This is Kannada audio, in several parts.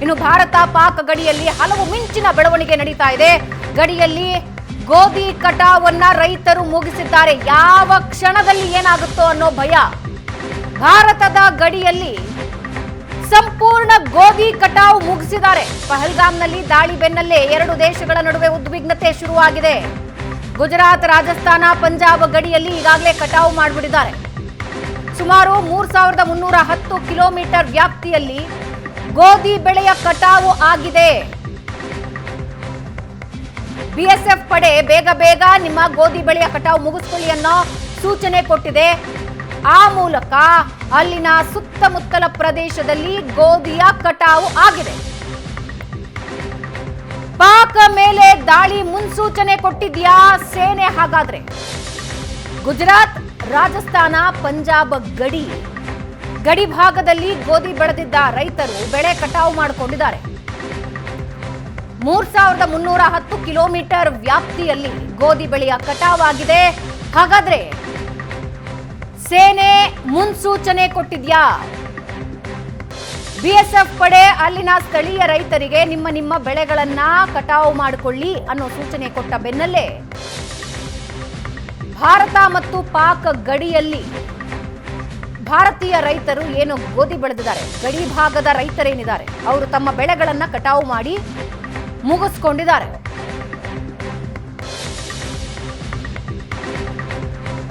ಇನ್ನು ಭಾರತ ಪಾಕ್ ಗಡಿಯಲ್ಲಿ ಹಲವು ಮಿಂಚಿನ ಬೆಳವಣಿಗೆ ನಡೀತಾ ಇದೆ. ಗಡಿಯಲ್ಲಿ ಗೋಧಿ ಕಟಾವನ್ನ ರೈತರು ಮುಗಿಸಿದ್ದಾರೆ. ಯಾವ ಕ್ಷಣದಲ್ಲಿ ಏನಾಗುತ್ತೋ ಅನ್ನೋ ಭಯ. ಭಾರತದ ಗಡಿಯಲ್ಲಿ ಸಂಪೂರ್ಣ ಗೋಧಿ ಕಟಾವು ಮುಗಿಸಿದ್ದಾರೆ. ಪಹಲ್ಗಾಮ್ನಲ್ಲಿ ದಾಳಿ ಬೆನ್ನಲ್ಲೇ ಎರಡು ದೇಶಗಳ ನಡುವೆ ಉದ್ವಿಗ್ನತೆ ಶುರುವಾಗಿದೆ. ಗುಜರಾತ್, ರಾಜಸ್ಥಾನ, ಪಂಜಾಬ್ ಗಡಿಯಲ್ಲಿ ಈಗಾಗಲೇ ಕಟಾವು ಮಾಡಿಬಿಟ್ಟಿದ್ದಾರೆ. ಸುಮಾರು ಮೂರ್ ಸಾವಿರದ ಮುನ್ನೂರ ಹತ್ತು ಕಿಲೋಮೀಟರ್ ವ್ಯಾಪ್ತಿಯಲ್ಲಿ ಗೋಧಿ ಬೆಳೆಯ ಕಟಾವು ಆಗಿದೆ. ಬಿಎಸ್ಎಫ್ ಪಡೆ ಬೇಗ ಬೇಗ ನಿಮ್ಮ ಗೋಧಿ ಬೆಳೆಯ ಕಟಾವು ಮುಗಿಸ್ಕೊಳ್ಳಿ ಅನ್ನೋ ಸೂಚನೆ ಕೊಟ್ಟಿದೆ. ಆ ಮೂಲಕ ಅಲ್ಲಿನ ಸುತ್ತಮುತ್ತಲ ಪ್ರದೇಶದಲ್ಲಿ ಗೋಧಿಯ ಕಟಾವು ಆಗಿದೆ. ಪಾಕ್ ಮೇಲೆ ದಾಳಿ ಮುನ್ಸೂಚನೆ ಕೊಟ್ಟಿದ್ಯಾ ಸೇನೆ ಹಾಗಾದ್ರೆ? ಗುಜರಾತ್, ರಾಜಸ್ಥಾನ, ಪಂಜಾಬ್ ಗಡಿ. ಗಡಿ ಭಾಗದಲ್ಲಿ ಗೋಧಿ ಬೆಳೆದಿದ್ದ ರೈತರು ಬೆಳೆ ಕಟಾವು ಮಾಡಿಕೊಂಡಿದ್ದಾರೆ. ಮೂರ್ ಸಾವಿರದ ಮುನ್ನೂರ ಹತ್ತು ಕಿಲೋಮೀಟರ್ ವ್ಯಾಪ್ತಿಯಲ್ಲಿ ಗೋಧಿ ಬೆಳೆಯ ಕಟಾವಾಗಿದೆ. ಹಾಗಾದ್ರೆ ಸೇನೆ ಮುನ್ಸೂಚನೆ ಕೊಟ್ಟಿದ್ಯಾ? ಬಿಎಸ್ಎಫ್ ಪಡೆ ಅಲ್ಲಿನ ಸ್ಥಳೀಯ ರೈತರಿಗೆ ನಿಮ್ಮ ನಿಮ್ಮ ಬೆಳೆಗಳನ್ನ ಕಟಾವು ಮಾಡಿಕೊಳ್ಳಿ ಅನ್ನೋ ಸೂಚನೆ ಕೊಟ್ಟ ಬೆನ್ನಲ್ಲೇ ಭಾರತ ಮತ್ತು ಪಾಕ್ ಗಡಿಯಲ್ಲಿ ಭಾರತೀಯ ರೈತರು ಏನು ಗೋಧಿ ಬೆಳೆದಿದ್ದಾರೆ? ಗಡಿ ಭಾಗದ ರೈತರೇನಿದ್ದಾರೆ? ಅವರು ತಮ್ಮ ಬೆಳೆಗಳನ್ನ ಕಟಾವು ಮಾಡಿ ಮುಗಿಸ್ಕೊಂಡಿದ್ದಾರೆ.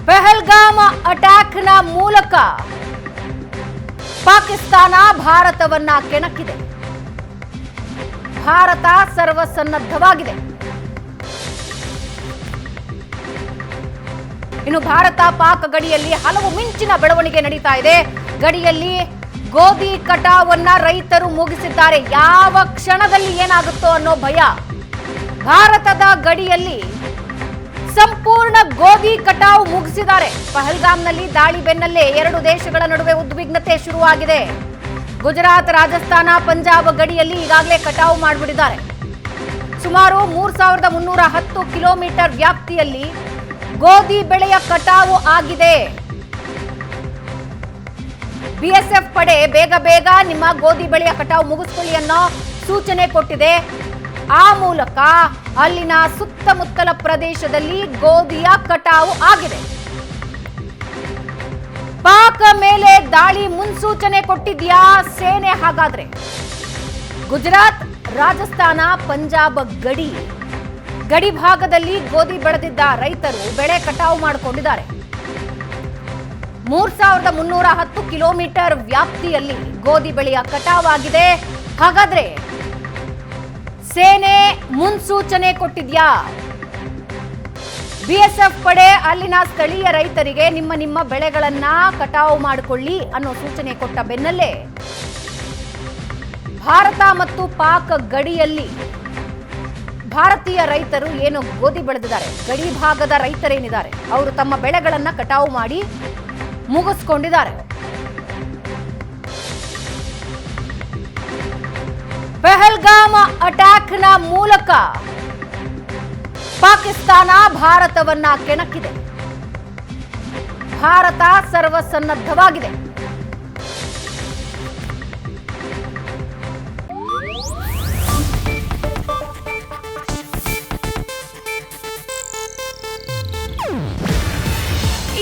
ಪೆಹಲ್ಗಾಮ್ ಅಟ್ಯಾಕ್ನ ಮೂಲಕ ಪಾಕಿಸ್ತಾನ ಭಾರತವನ್ನ ಕೆಣಕಿದೆ. ಭಾರತ ಸರ್ವಸನ್ನದ್ಧವಾಗಿದೆ. ಇನ್ನು ಭಾರತ ಪಾಕ್ ಗಡಿಯಲ್ಲಿ ಹಲವು ಮಿಂಚಿನ ಬೆಳವಣಿಗೆ ನಡೀತಾ ಇದೆ. ಗಡಿಯಲ್ಲಿ ಗೋಧಿ ಕಟಾವನ್ನ ರೈತರು ಮುಗಿಸಿದ್ದಾರೆ. ಯಾವ ಕ್ಷಣದಲ್ಲಿ ಏನಾಗುತ್ತೋ ಅನ್ನೋ ಭಯ. ಭಾರತದ ಗಡಿಯಲ್ಲಿ ಸಂಪೂರ್ಣ ಗೋಧಿ ಕಟಾವು ಮುಗಿಸಿದ್ದಾರೆ. ಪಹಲ್ಗಾಮ್ನಲ್ಲಿ ದಾಳಿ ಬೆನ್ನಲ್ಲೇ ಎರಡು ದೇಶಗಳ ನಡುವೆ ಉದ್ವಿಗ್ನತೆ ಶುರುವಾಗಿದೆ. ಗುಜರಾತ್, ರಾಜಸ್ಥಾನ, ಪಂಜಾಬ್ ಗಡಿಯಲ್ಲಿ ಈಗಾಗಲೇ ಕಟಾವು ಮಾಡಿಬಿಟ್ಟಿದ್ದಾರೆ. ಸುಮಾರು ಮೂರ್ ಸಾವಿರದ ಮುನ್ನೂರ ಹತ್ತು ಕಿಲೋಮೀಟರ್ ವ್ಯಾಪ್ತಿಯಲ್ಲಿ ಗೋಧಿ ಬೆಳೆಯ ಕಟಾವು ಆಗಿದೆ. ಬಿಎಸ್ಎಫ್ ಪಡೆ ಬೇಗ ಬೇಗ ನಿಮ್ಮ ಗೋಧಿ ಬೆಳೆಯ ಕಟಾವು ಮುಗಿಸ್ಕೊಳ್ಳಿ ಅನ್ನೋ ಸೂಚನೆ ಕೊಟ್ಟಿದೆ. ಆ ಮೂಲಕ ಅಲ್ಲಿನ ಸುತ್ತಮುತ್ತಲ ಪ್ರದೇಶದಲ್ಲಿ ಗೋಧಿಯ ಕಟಾವು ಆಗಿದೆ. ಪಾಕ್ ಮೇಲೆ ದಾಳಿ ಮುನ್ಸೂಚನೆ ಕೊಟ್ಟಿದ್ಯಾ ಸೇನೆ ಹಾಗಾದ್ರೆ? ಗುಜರಾತ್, ರಾಜಸ್ಥಾನ, ಪಂಜಾಬ್ ಗಡಿ. ಗಡಿ ಭಾಗದಲ್ಲಿ ಗೋಧಿ ಬೆಳೆದಿದ್ದ ರೈತರು ಬೆಳೆ ಕಟಾವು ಮಾಡಿಕೊಂಡಿದ್ದಾರೆ. ಮೂರ್ ಸಾವಿರದ ಮುನ್ನೂರ ಹತ್ತು ಕಿಲೋಮೀಟರ್ ವ್ಯಾಪ್ತಿಯಲ್ಲಿ ಗೋಧಿ ಬೆಳೆಯ ಕಟಾವಾಗಿದೆ. ಹಾಗಾದ್ರೆ ಸೇನೆ ಮುನ್ಸೂಚನೆ ಕೊಟ್ಟಿದ್ಯಾ? ಬಿಎಸ್ಎಫ್ ಪಡೆ ಅಲ್ಲಿನ ಸ್ಥಳೀಯ ರೈತರಿಗೆ ನಿಮ್ಮ ನಿಮ್ಮ ಬೆಳೆಗಳನ್ನ ಕಟಾವು ಮಾಡಿಕೊಳ್ಳಿ ಅನ್ನೋ ಸೂಚನೆ ಕೊಟ್ಟ ಬೆನ್ನಲ್ಲೇ ಭಾರತ ಮತ್ತು ಪಾಕ್ ಗಡಿಯಲ್ಲಿ ಭಾರತೀಯ ರೈತರು ಏನು ಗೋಧಿ ಬೆಳೆದಿದ್ದಾರೆ. ಗಡಿ ಭಾಗದ ರೈತರೇನಿದ್ದಾರೆ? ಅವರು ತಮ್ಮ ಬೆಳೆಗಳನ್ನ ಕಟಾವು ಮಾಡಿ ಮುಗಿಸ್ಕೊಂಡಿದ್ದಾರೆ. ಪೆಹಲ್ಗಾಮ್ ಅಟ್ಯಾಕ್ನ ಮೂಲಕ ಪಾಕಿಸ್ತಾನ ಭಾರತವನ್ನ ಕೆಣಕಿದೆ ಭಾರತ ಸರ್ವಸನ್ನದ್ಧವಾಗಿದೆ.